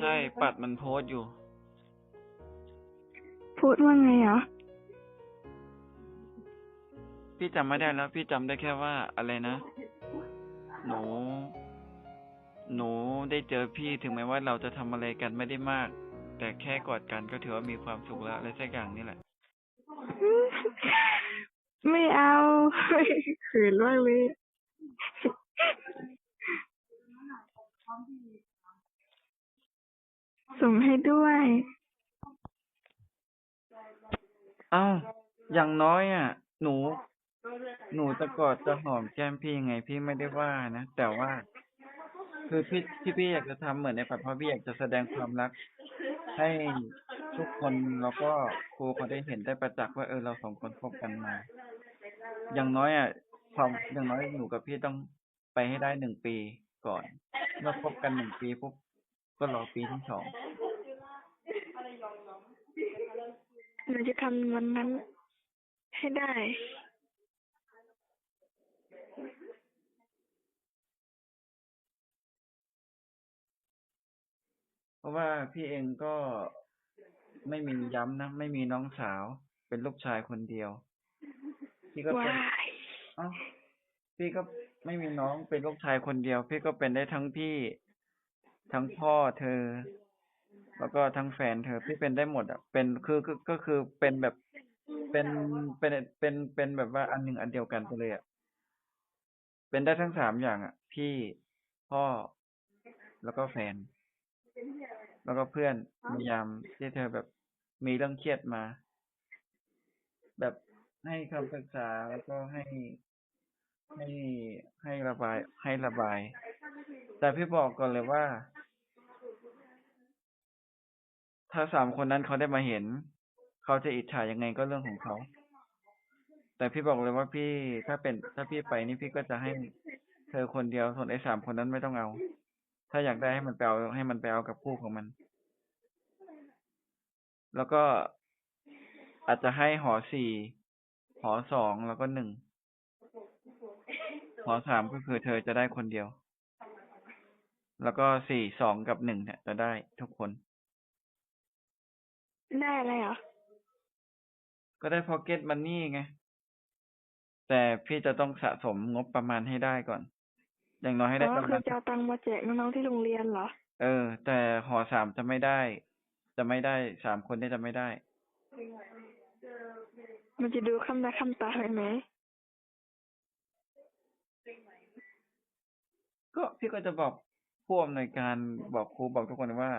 ใช่ ปัดมันโพสต์อยู่ พูดว่าไงเหรอ พี่จำไม่ได้แล้ว พี่จำได้แค่ว่าอะไรนะ หนู หนูได้เจอพี่ถึงแม้ว่าเราจะทำอะไรกันไม่ได้มาก แต่แค่กอดกันก็ถือว่ามีความสุขแล้วอะไรสักอย่างนี่แหละ ไม่เอา เขินมากเลย ส่งให้ด้วย เอ้า อย่างน้อยอะ หนู หนูจะกอดจะหอมแก้มพี่ยังไงพี่ไม่ได้ว่านะ แต่ว่า คือพี่ที่พี่อยากจะทำเหมือนในฝันเพราะพี่อยากจะแสดงความรัก ให้ทุกคนแล้วก็ครูเขาได้เห็นได้ประจักษ์ว่าเออเราสองคนคบกันมา อย่างน้อยอะความอย่างน้อยหนูกับพี่ต้องไปให้ได้หนึ่งปีก่อน เมื่อคบกันหนึ่งปีปุ๊บ ก็รอปีที่สองหนูจะทำวันนั้นให้ได้ เพราะว่าพี่เองก็ไม่มีย้ำนะ ไม่มีน้องสาว เป็นลูกชายคนเดียว พี่ก็เป็นว้ายเอ้าพี่ก็ไม่มีน้องเป็นลูกชายคนเดียว พี่ก็เป็นได้ทั้งพี่ ทั้งพ่อเธอ แล้วก็ทั้งแฟนเธอพี่เป็นได้หมดอะเป็นคือก็ก็คือเป็นแบบเป็นเป็นเป็นเป็นแบบว่าอันหนึ่งอันเดียวกันไปเลยอะเป็นได้ทั้งสามอย่างอะ พี่พ่อแล้วก็แฟน แล้วก็เพื่อนมียามที่เธอแบบมีเรื่องเครียดมา แบบให้คำปรึกษาแล้วก็ให้ให้ให้ระบายให้ระบาย แต่พี่บอกก่อนเลยว่า ถ้าสามคนนั้นเขาได้มาเห็น เขาจะอิจฉายังไงก็เรื่องของเขา แต่พี่บอกเลยว่าพี่ถ้าเป็น ถ้าพี่ไปนี่พี่ก็จะให้เธอคนเดียวส่วนไอ้สามคนนั้นไม่ต้องเอา ถ้าอยากได้ให้มันไปเอาให้มันไปเอากับคู่ของมัน แล้วก็อาจจะให้หอสี่หอสองแล้วก็หนึ่งหอสามก็คือเธอจะได้คนเดียว แล้วก็สี่สองกับหนึ่งเนี่ยจะได้ทุกคน ได้อะไรเหรอ ก็ได้ pocket money ไง แต่พี่จะต้องสะสมงบประมาณให้ได้ก่อน อย่างน้อยให้อ๋ได้อประคืมาอณจะเอาตังค์มาแจกน้องๆที่โรงเรียนเหรอ เออ แต่หอสามจะไม่ได้ จะไม่ได้สามคนเนี่ยจะไม่ได้ มันจะดูคำตาคำตาไหมไหมก็พี่ก็จะบอกผู้อำนวยการบอกครูบอกทุกคนว่า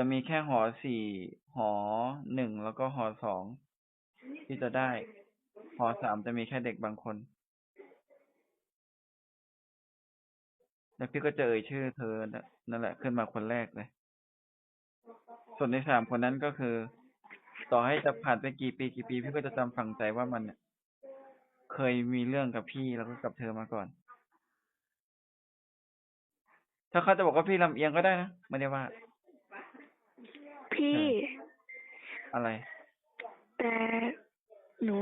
จะมีแค่หอสี่หอหนึ่งแล้วก็หอสองที่จะได้ หอสามจะมีแค่เด็กบางคน แล้วพี่ก็จะเอ่ยชื่อเธอนั่นแหละขึ้นมาคนแรกเลย ส่วนในสามคนนั้นก็คือ ต่อให้จะผ่านไปกี่ปีกี่ปี พี่ก็จะจำฝังใจว่ามันเนี่ยเคยมีเรื่องกับพี่แล้วก็กับเธอมาก่อน ถ้าเขาจะบอกว่าพี่ลำเอียงก็ได้นะไม่ได้ว่า พี่ อะไร แต่หนู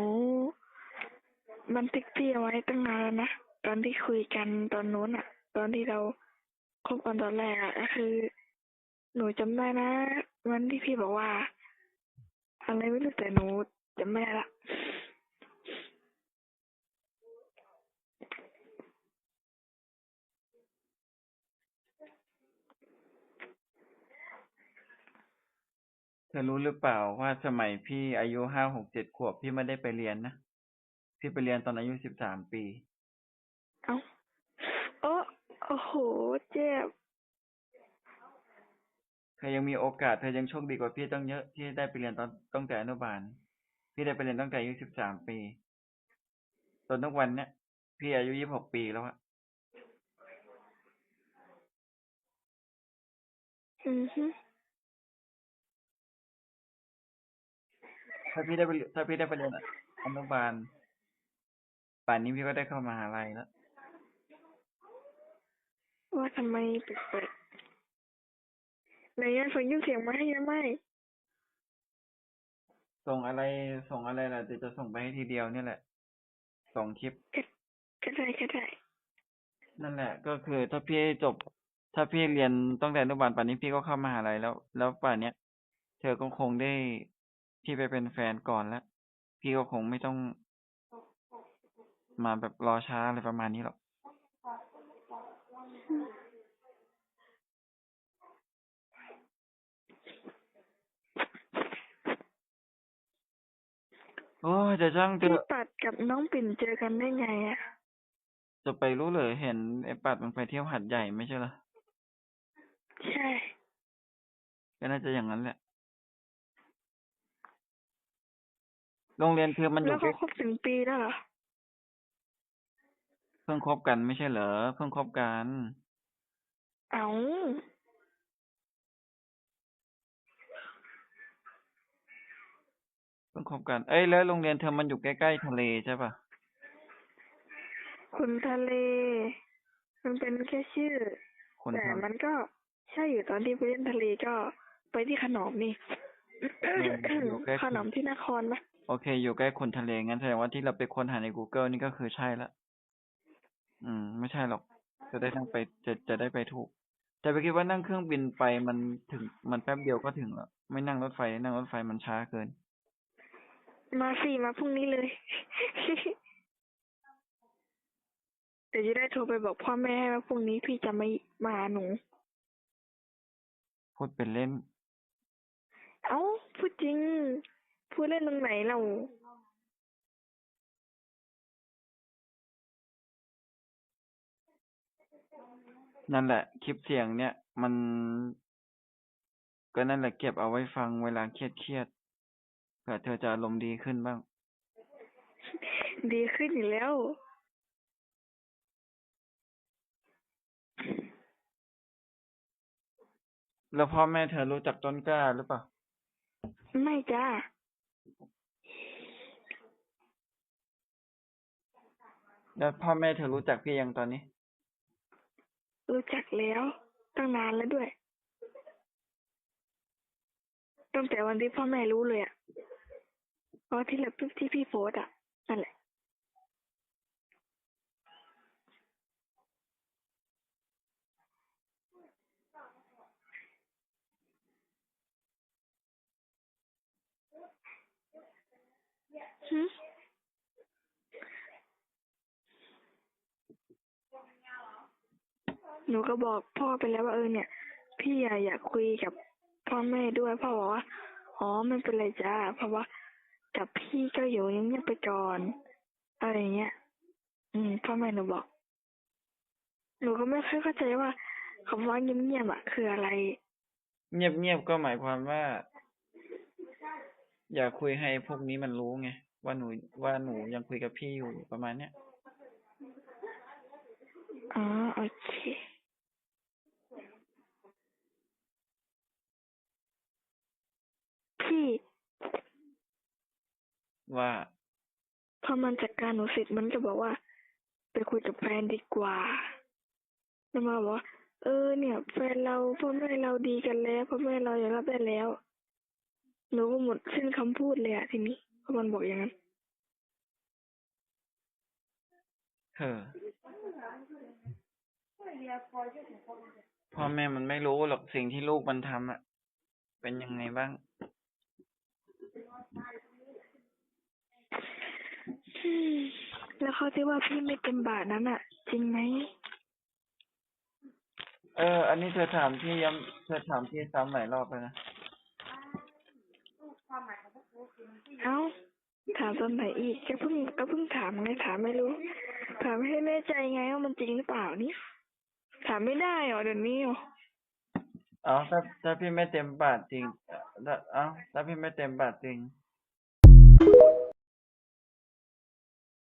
บันทึกพี่เอาไว้ตั้งนานแล้วนะตอนที่คุยกันตอนนู้นอะตอนที่เราคบกันตอนแรกอะก็คือ หนูจำได้นะวันที่พี่บอกว่า อะไรไม่รู้แต่หนูจำไม่ได้ละ เธอรู้หรือเปล่าว่าสมัยพี่อายุห้าหกเจ็ดขวบพี่ไม่ได้ไปเรียนนะ พี่ไปเรียนตอนอายุสิบสามปี เอ้าโอ้โอ้โห เจ็บ เธอยังมีโอกาส เธอยังโชคดีกว่าพี่ต้องเยอะที่ได้ไปเรียนตอนตั้งแต่อนุบาล พี่ได้ไปเรียนตั้งแต่อายุสิบสามปีจนทุกวันเนี้ยพี่อายุยี่สิบหกปีแล้วอะอือฮึ ถ้าพี่ได้ไปเรียนถ้าพี่ได้ไปเรียนอนุบาลป่านนี้พี่ก็ได้เข้ามหาลัยแล้ว ว่าทำไมแปลกๆไหนยังส่งยิ้มเสียงมาให้ยังไม่ส่งอะไรส่งอะไรล่ะเดี๋ยวจะส่งไปให้ทีเดียวเนี่ยแหละส่งคลิปก็ได้ก็ได้นั่นแหละ ก็คือถ้าพี่จบ ถ้าพี่เรียนตั้งแต่อนุบาลป่านนี้พี่ก็เข้ามหาลัยแล้ว แล้วป่านเนี้ยเธอก็คงได้ พี่ไปเป็นแฟนก่อนแล้ว พี่ก็คงไม่ต้องมาแบบรอช้าอะไรประมาณนี้หรอก โอ้ยจะช่างเถพี่อะปัดกับน้องปิ่นเจอกันได้ไงอะจะไปรู้เลยเห็นไอ้ปัดมันไปเที่ยวหัดใหญ่ไม่ใช่เหรอ ใช่ ก็น่าจะอย่างนั้นแหละ โรงเรียนเธอมันอแล้ยู่วใกล้เขาคบถึงปีแล้วเหรอเพิ่งคบกันไม่ใช่เหรอเพิ่งคบกัน เอาเพิ่งคบกันเอ้ยแล้วโรงเรียนเธอมันอยู่ใกล้ๆทะเลใช่ปะคุณทะเล มันเป็นแค่ชื่อคุณแต่ทำ มันก็ใช่อยู่ตอนที่ไปเล่นทะเลก็ไปที่ขนอมนี่อยู่ใกล้ ขนอมที่นครปะ โอเค อยู่ใกล้คนทะเลงั้นแสดงว่าที่เราไปค้นหาใน Google นี่ก็คือใช่ละ อืม ไม่ใช่หรอก จะได้นั่งไปจะจะได้ไปถูก แต่ไปคิดว่านั่งเครื่องบินไปมันถึงมันแป๊บเดียวก็ถึงแล้วไม่นั่งรถไฟนั่งรถไฟมันช้าเกิน มาสิมาพรุ่งนี้เลย เดี๋ยวจะได้โทรไปบอกพ่อแม่ให้ว่าพรุ่งนี้พี่จะไม่มาหาหนู พูดเป็นเล่น เอ้าพูดจริง พูดเล่นตรงไหนเรานั่นแหละ คลิปเสียงเนี่ย มัน ก็นั่นแหละเก็บเอาไว้ฟังเวลาเครียดเครียดๆเผื่อเธอจะอารมณ์ดีขึ้นบ้าง ดีขึ้นอยู่แล้ว แล้วพ่อแม่เธอรู้จักต้นกล้าหรือเปล่า ไม่จ้า แล้วพ่อแม่เธอรู้จักพี่ยังตอนนี้ รู้จักแล้วตั้งนานแล้วด้วย ตั้งแต่วันที่พ่อแม่รู้เลยอะเพราะที่แบบที่พี่โพสต์อะนั่นแหละ หึหนูก็บอกพ่อไปแล้วว่าเออเนี่ย พี่อะอยากคุยกับพ่อแม่ด้วยพ่อบอกว่าอ๋อไม่เป็นไรจ้าเพราะว่ากับพี่ก็อยู่เงียบๆไปก่อนอะไรเงี้ย อืมพ่อแม่หนูบอก หนูก็ไม่ค่อยเข้าใจว่าคำว่าเงียบๆอะคืออะไร เงียบๆก็หมายความว่า อย่าคุยให้พวกนี้มันรู้ไง ว่าหนูว่าหนูยังคุยกับพี่อยู่ประมาณเนี้ยอ๋อโอเคพี่ ว่า พอมันจัดการหนูเสร็จมันก็บอกว่า ไปคุยกับแฟนดีกว่าแล้วมาบอกว่าเออเนี่ยแฟนเราพ่อแม่เราดีกันแล้วพ่อแม่เรายอมรับได้แล้ว หนูก็หมดสิ้นคำพูดเลยอะทีนี้ เพราะมันบอกอย่างนั้นเธอพ่อแม่มันไม่รู้หรอกสิ่งที่ลูกมันทำอะเป็นยังไงบ้าง อืม แล้วเขาที่ว่าพี่ไม่เต็มบาทนั้นอะจริงไหม เออ อันนี้เธอถามพี่ย้ำเธอถามพี่ซ้ำหลายรอบแล้วนะ เอ้า ถามตอนไหนอีกก็เพิ่งก็เพิ่งถามไงถามไม่รู้ ถามให้แน่ใจไงว่ามันจริงหรือเปล่านี่ถามไม่ได้เหรอเดี๋ยวนี้เหรอเอาถ้าถ้าพี่ไม่เต็มบาทจริงเอ่อถ้าเอาถ้าพี่ไม่เต็มบาทจริง